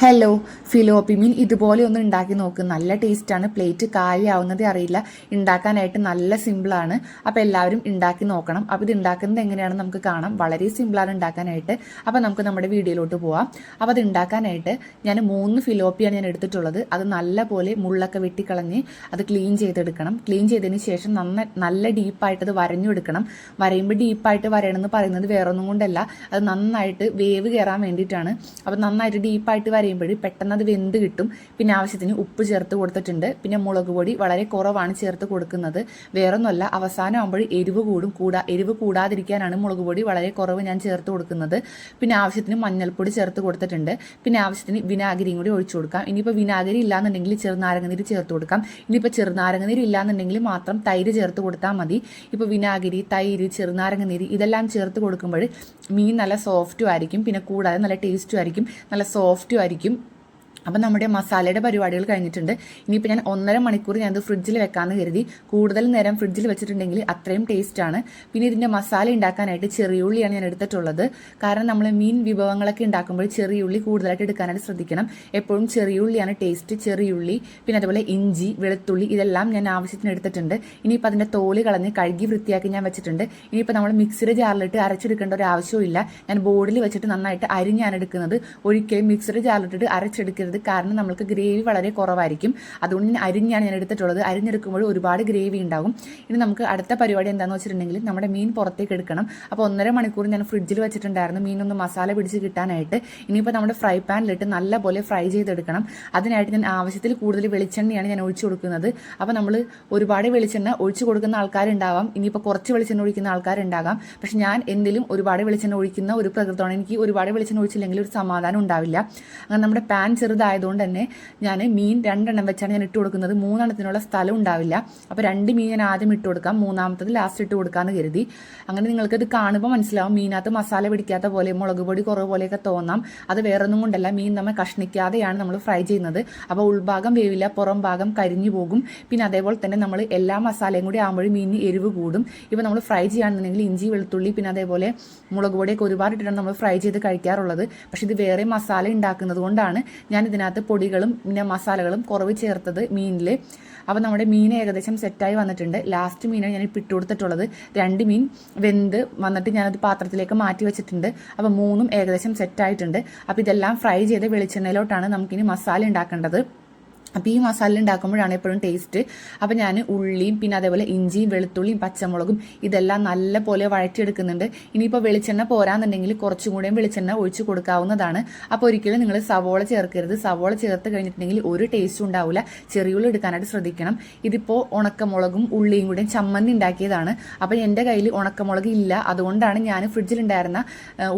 Hello ഫിലോപ്പി മീൻ ഇതുപോലെ ഒന്ന് ഉണ്ടാക്കി നോക്ക്. നല്ല ടേസ്റ്റാണ് പ്ലേറ്റ് കാലിയാവുന്നതേ അറിയില്ല. ഉണ്ടാക്കാനായിട്ട് നല്ല സിമ്പിളാണ് അപ്പോൾ എല്ലാവരും ഉണ്ടാക്കി നോക്കണം. അപ്പോൾ ഇത് ഉണ്ടാക്കുന്നത് എങ്ങനെയാണെന്ന് നമുക്ക് കാണാം. വളരെ സിമ്പിളാണ് ഉണ്ടാക്കാനായിട്ട്. അപ്പോൾ നമുക്ക് നമ്മുടെ വീഡിയോയിലോട്ട് പോവാം. അപ്പോൾ അത് ഉണ്ടാക്കാനായിട്ട് ഞാൻ മൂന്ന് ഫിലോപ്പിയാണ് ഞാൻ എടുത്തിട്ടുള്ളത്. അത് നല്ല പോലെ മുള്ളൊക്കെ വെട്ടിക്കളഞ്ഞ് അത് ക്ലീൻ ചെയ്തെടുക്കണം. ക്ലീൻ ചെയ്തതിന് ശേഷം നന്ന നല്ല ഡീപ്പായിട്ട് അത് വരഞ്ഞെടുക്കണം. വരയുമ്പോൾ ഡീപ്പായിട്ട് വരണമെന്ന് പറയുന്നത് വേറൊന്നും കൊണ്ടല്ല. അത് നന്നായിട്ട് വേവ് കയറാൻ വേണ്ടിയിട്ടാണ്. അപ്പോൾ നന്നായിട്ട് ഡീപ്പായിട്ട് വരയുമ്പോൾ പെട്ടെന്ന് അത് വെന്ത് കിട്ടും. പിന്നെ ആവശ്യത്തിന് ഉപ്പ് ചേർത്ത് കൊടുത്തിട്ടുണ്ട്. പിന്നെ മുളക് പൊടി വളരെ കുറവാണ് ചേർത്ത് കൊടുക്കുന്നത്. വേറൊന്നുമല്ല അവസാനം ആകുമ്പോൾ എരിവ് കൂടും. കൂടാ എരിവ് കൂടാതിരിക്കാനാണ് മുളക് പൊടി വളരെ കുറവ് ഞാൻ ചേർത്ത് കൊടുക്കുന്നത്. പിന്നെ ആവശ്യത്തിന് മഞ്ഞൾപ്പൊടി ചേർത്ത് കൊടുത്തിട്ടുണ്ട്. പിന്നെ ആവശ്യത്തിന് വിനാഗിരിയും കൂടി ഒഴിച്ചു കൊടുക്കാം. ഇനിയിപ്പോൾ വിനാഗിരി ഇല്ലാന്നുണ്ടെങ്കിൽ ചെറുനാരങ്ങനീര് ചേർത്ത് കൊടുക്കാം. ഇനിയിപ്പോൾ ചെറുനാരങ്ങനീര് ഇല്ലാന്നുണ്ടെങ്കിൽ മാത്രം തൈര് ചേർത്ത് കൊടുത്താൽ മതി. ഇപ്പോൾ വിനാഗിരി തൈര് ചെറുനാരങ്ങനീര് ഇതെല്ലാം ചേർത്ത് കൊടുക്കുമ്പോൾ മീൻ നല്ല സോഫ്റ്റും ആയിരിക്കും. പിന്നെ കൂടാതെ നല്ല ടേസ്റ്റും ആയിരിക്കും. നല്ല സോഫ്റ്റും ആയിരിക്കും. Selamünaleyküm. അപ്പം നമ്മുടെ മസാലയുടെ പരിപാടികൾ കഴിഞ്ഞിട്ടുണ്ട്. ഇനിയിപ്പോൾ ഞാൻ ഒന്നര മണിക്കൂർ ഞാനത് ഫ്രിഡ്ജിൽ വെക്കാമെന്ന് കരുതി. കൂടുതൽ നേരം ഫ്രിഡ്ജിൽ വെച്ചിട്ടുണ്ടെങ്കിൽ അത്രയും ടേസ്റ്റാണ് പിന്നെ ഇതിന്റെ മസാല ഉണ്ടാക്കാനായിട്ട് ചെറിയുള്ളിയാണ് ഞാൻ എടുത്തിട്ടുള്ളത്. കാരണം നമ്മൾ മീൻ വിഭവങ്ങളൊക്കെ ഉണ്ടാക്കുമ്പോൾ ചെറിയുള്ളി കൂടുതലായിട്ട് എടുക്കാനായിട്ട് ശ്രദ്ധിക്കണം. എപ്പോഴും ചെറിയുള്ളിയാണ് ടേസ്റ്റ് ചെറിയുള്ളി പിന്നെ അതുപോലെ ഇഞ്ചി വെളുത്തുള്ളി ഇതെല്ലാം ഞാൻ ആവശ്യത്തിന് എടുത്തിട്ടുണ്ട്. ഇനിയിപ്പോൾ അതിന്റെ തോൽ കളഞ്ഞ് കഴുകി വൃത്തിയാക്കി ഞാൻ വെച്ചിട്ടുണ്ട്. ഇനിയിപ്പോൾ നമ്മൾ മിക്സിയുടെ ജാറിലിട്ട് അരച്ചെടുക്കേണ്ട ഒരു ആവശ്യമില്ല ഞാൻ ബോർഡിൽ വെച്ചിട്ട് നന്നായിട്ട് അരിഞ്ഞാണ് എടുക്കുന്നത്. ഒരിക്കലും മിക്സിയുടെ ജാറിലിട്ടിട്ട് അരച്ചെടുക്കരുത്. കാരണം നമ്മൾക്ക് ഗ്രേവി വളരെ കുറവായിരിക്കും. അതുകൊണ്ട് ഞാൻ അരിഞ്ഞാണ് ഞാൻ എടുത്തിട്ടുള്ളത്. അരിഞ്ഞെടുക്കുമ്പോൾ ഒരുപാട് ഗ്രേവി ഉണ്ടാകും. ഇനി നമുക്ക് അടുത്ത പരിപാടി എന്താണെന്ന് വെച്ചിട്ടുണ്ടെങ്കിൽ നമ്മുടെ മീൻ പുറത്തേക്ക് എടുക്കണം. അപ്പോൾ ഒന്നര മണിക്കൂർ ഞാൻ ഫ്രിഡ്ജിൽ വെച്ചിട്ടുണ്ടായിരുന്നു. മീനൊന്ന് മസാല പിടിച്ച് കിട്ടാനായിട്ട്. ഇനിയിപ്പോൾ നമ്മുടെ ഫ്രൈ പാനിലിട്ട് നല്ലപോലെ ഫ്രൈ ചെയ്തെടുക്കണം. അതിനായിട്ട് ഞാൻ ആവശ്യത്തിൽ കൂടുതൽ വെളിച്ചെണ്ണയാണ് ഞാൻ ഒഴിച്ചു കൊടുക്കുന്നത്. അപ്പോൾ നമ്മൾ ഒരുപാട് വെളിച്ചെണ്ണ ഒഴിച്ചു കൊടുക്കുന്ന ആൾക്കാരുണ്ടാവാം. ഇനിയിപ്പോൾ കുറച്ച് വെളിച്ചെണ്ണ ഒഴിക്കുന്ന ആൾക്കാരുണ്ടാകാം. പക്ഷെ ഞാൻ എന്തെങ്കിലും ഒരുപാട് വെളിച്ചെണ്ണ ഒഴിക്കുന്ന ഒരു പ്രകൃതമാണ്. എനിക്ക് ഒരുപാട് വെളിച്ചെണ്ണ ഒഴിച്ചില്ലെങ്കിൽ ഒരു സമാധാനം ഉണ്ടാവില്ല. അങ്ങനെ നമ്മുടെ പാൻ ചെറുതായതുകൊണ്ട് തന്നെ ഞാൻ മീൻ രണ്ടെണ്ണം വെച്ചാണ് ഞാൻ ഇട്ട് കൊടുക്കുന്നത്. മൂന്നെണ്ണത്തിനുള്ള സ്ഥലം ഉണ്ടാവില്ല. അപ്പോൾ രണ്ട് മീൻ ഞാൻ ആദ്യം ഇട്ട് കൊടുക്കാം. മൂന്നാമത്തത് ലാസ്റ്റ് ഇട്ട് കൊടുക്കാമെന്ന് കരുതി. അങ്ങനെ നിങ്ങൾക്കത് കാണുമ്പോൾ മനസ്സിലാവും. മീനകത്ത് മസാല പിടിക്കാത്ത പോലെ മുളക് പൊടി കുറവ് പോലെയൊക്കെ തോന്നാം. അത് വേറൊന്നും കൊണ്ടല്ല. മീൻ നമ്മൾ കഷ്ണിക്കാതെയാണ് നമ്മൾ ഫ്രൈ ചെയ്യുന്നത്. അപ്പോൾ ഉൾഭാഗം വേവില്ല പുറം ഭാഗം കരിഞ്ഞു പോകും. പിന്നെ അതേപോലെ തന്നെ നമ്മൾ എല്ലാ മസാലയും കൂടി ആകുമ്പോഴും മീനിന് എരിവ് കൂടും. ഇപ്പോൾ നമ്മൾ ഫ്രൈ ചെയ്യുകയാണെന്നുണ്ടെങ്കിൽ ഇഞ്ചി വെളുത്തുള്ളി പിന്നെ അതേപോലെ മുളക് പൊടിയൊക്കെ ഒരുപാട് ഇട്ടിട്ടാണ് നമ്മൾ ഫ്രൈ ചെയ്ത് കഴിക്കാറുള്ളത്. പക്ഷേ ഇത് വേറെ മസാല ഉണ്ടാക്കുന്നത് കൊണ്ടാണ് ഞാൻ ഇതിനകത്ത് പൊടികളും പിന്നെ മസാലകളും കുറവ് ചേർത്തത് മീനിൽ അപ്പോൾ നമ്മുടെ മീൻ ഏകദേശം സെറ്റായി വന്നിട്ടുണ്ട്. ലാസ്റ്റ് മീനാണ് ഞാൻ ഇട്ട് കൊടുത്തിട്ടുള്ളത്. രണ്ട് മീൻ വെന്ത് വന്നിട്ട് ഞാനത് പാത്രത്തിലേക്ക് മാറ്റി വെച്ചിട്ടുണ്ട്. അപ്പോൾ മൂന്നും ഏകദേശം സെറ്റായിട്ടുണ്ട്. അപ്പോൾ ഇതെല്ലാം ഫ്രൈ ചെയ്ത് വെളിച്ചെണ്ണയിലോട്ടാണ് നമുക്കിനി മസാല ഉണ്ടാക്കേണ്ടത്. അപ്പോൾ ഈ മസാല ഉണ്ടാക്കുമ്പോഴാണ് എപ്പോഴും ടേസ്റ്റ് അപ്പോൾ ഞാൻ ഉള്ളിയും പിന്നെ അതേപോലെ ഇഞ്ചിയും വെളുത്തുള്ളിയും പച്ചമുളകും ഇതെല്ലാം നല്ല പോലെ വഴറ്റിയെടുക്കുന്നുണ്ട്. ഇനിയിപ്പോൾ വെളിച്ചെണ്ണ പോരാന്നുണ്ടെങ്കിൽ കുറച്ചും കൂടെയും വെളിച്ചെണ്ണ ഒഴിച്ചു കൊടുക്കാവുന്നതാണ്. അപ്പോൾ ഒരിക്കലും നിങ്ങൾ സവോള ചേർക്കരുത്. സവോള ചേർത്ത് കഴിഞ്ഞിട്ടുണ്ടെങ്കിൽ ഒരു ടേസ്റ്റും ഉണ്ടാവില്ല ചെറിയുള്ളി എടുക്കാനായിട്ട് ശ്രദ്ധിക്കണം. ഇതിപ്പോൾ ഉണക്കമുളകും ഉള്ളിയും കൂടെയും ചമ്മന്തി ഉണ്ടാക്കിയതാണ്. അപ്പോൾ എന്റെ കയ്യിൽ ഉണക്കമുളക് ഇല്ല. അതുകൊണ്ടാണ് ഞാൻ ഫ്രിഡ്ജിലുണ്ടായിരുന്ന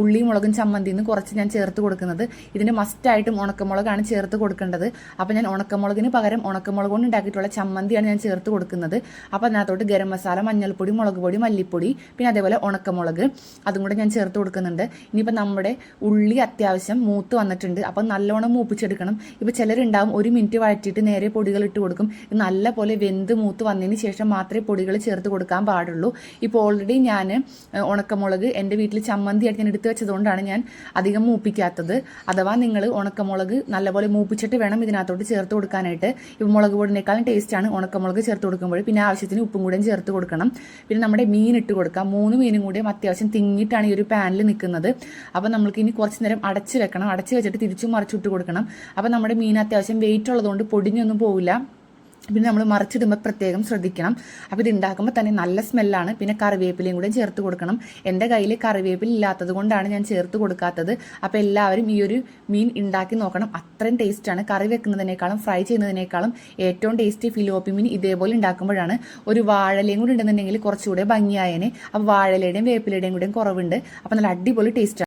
ഉള്ളിയും മുളകും ചമ്മന്തിന്ന് കുറച്ച് ഞാൻ ചേർത്ത് കൊടുക്കുന്നത്. ഇതിന് മസ്റ്റായിട്ടും ഉണക്കമുളകാണ് ചേർത്ത് കൊടുക്കേണ്ടത്. അപ്പോൾ ഞാൻ ഉണക്കമുളകിന് പകരം ഉണക്കമുളക് കൊണ്ട് ഉണ്ടാക്കിയിട്ടുള്ള ചമ്മന്തിയാണ് ഞാൻ ചേർത്ത് കൊടുക്കുന്നത്. അപ്പോൾ അതിനകത്തോട്ട് ഗരം മസാല മഞ്ഞൾപ്പൊടി മുളക് പൊടി മല്ലിപ്പൊടി പിന്നെ അതേപോലെ ഉണക്കമുളക് അതും കൂടെ ഞാൻ ചേർത്ത് കൊടുക്കുന്നുണ്ട്. ഇനിയിപ്പോൾ നമ്മുടെ ഉള്ളി അത്യാവശ്യം മൂത്ത് വന്നിട്ടുണ്ട്. അപ്പോൾ നല്ലോണം മൂപ്പിച്ചെടുക്കണം. ഇപ്പോൾ ചിലരുണ്ടാവും ഒരു മിനിറ്റ് വഴറ്റിയിട്ട് നേരെ പൊടികൾ ഇട്ട് കൊടുക്കും. നല്ല പോലെ വെന്ത് മൂത്ത് വന്നതിന് ശേഷം മാത്രമേ പൊടികൾ ചേർത്ത് കൊടുക്കാൻ പാടുള്ളൂ. ഇപ്പോൾ ഓൾറെഡി ഞാൻ ഉണക്കമുളക് എന്റെ വീട്ടിൽ ചമ്മന്തിയായിട്ട് ഞാൻ എടുത്ത് വെച്ചതുകൊണ്ടാണ് ഞാൻ അധികം മൂപ്പിക്കാത്തത്. അഥവാ നിങ്ങൾ ഉണക്കമുളക് നല്ലപോലെ മൂപ്പിച്ചിട്ട് വേണം ഇതിനകത്തോട്ട് ചേർത്ത് കൊടുക്കാനായിട്ട് ഇപ്പോൾ മുളക് പൊടിനേക്കാളും ടേസ്റ്റാണ് ഉണക്കമുളക് ചേർത്ത് കൊടുക്കുമ്പോൾ. പിന്നെ ആവശ്യത്തിന് ഉപ്പും കൂടെയും ചേർത്ത് കൊടുക്കണം. പിന്നെ നമ്മുടെ മീൻ ഇട്ട് കൊടുക്കാം. മൂന്ന് മീനും കൂടിയും അത്യാവശ്യം തിങ്ങിയിട്ടാണ് ഈ ഒരു പാനിൽ നിൽക്കുന്നത് അപ്പോൾ നമ്മൾക്ക് ഇനി കുറച്ച് നേരം അടച്ച് വെക്കണം. അടച്ച് വെച്ചിട്ട് തിരിച്ചും മറിച്ചിട്ട് കൊടുക്കണം. അപ്പോൾ നമ്മുടെ മീൻ അത്യാവശ്യം വെയിറ്റ് ഉള്ളതുകൊണ്ട് പൊടിഞ്ഞൊന്നും പോവില്ല. പിന്നെ നമ്മൾ മറിച്ചിടുമ്പോൾ പ്രത്യേകം ശ്രദ്ധിക്കണം. അപ്പോൾ ഇത് ഉണ്ടാക്കുമ്പോൾ തന്നെ നല്ല സ്മെല്ലാണ്. പിന്നെ കറിവേപ്പിലയും കൂടെ ചേർത്ത് കൊടുക്കണം. എന്റെ കയ്യിൽ കറിവേപ്പില ഇല്ലാത്തത് കൊണ്ടാണ് ഞാൻ ചേർത്ത് കൊടുക്കാത്തത്. അപ്പോൾ എല്ലാവരും ഈ ഒരു മീൻ ഉണ്ടാക്കി നോക്കണം. അത്രയും ടേസ്റ്റാണ് കറി വെക്കുന്നതിനേക്കാളും ഫ്രൈ ചെയ്യുന്നതിനേക്കാളും ഏറ്റവും ടേസ്റ്റി ഫിലോപ്പി മീൻ ഇതേപോലെ ഉണ്ടാക്കുമ്പോഴാണ് ഒരു വാഴലയും കൂടി ഉണ്ടെന്നുണ്ടെങ്കിൽ കുറച്ചുകൂടെ ഭംഗിയായേനെ. അപ്പോൾ വാഴലയുടെയും വേപ്പിലയുടെയും കൂടെയും കുറവുണ്ട്. അപ്പോൾ നല്ല അടിപൊളി ടേസ്റ്റാണ്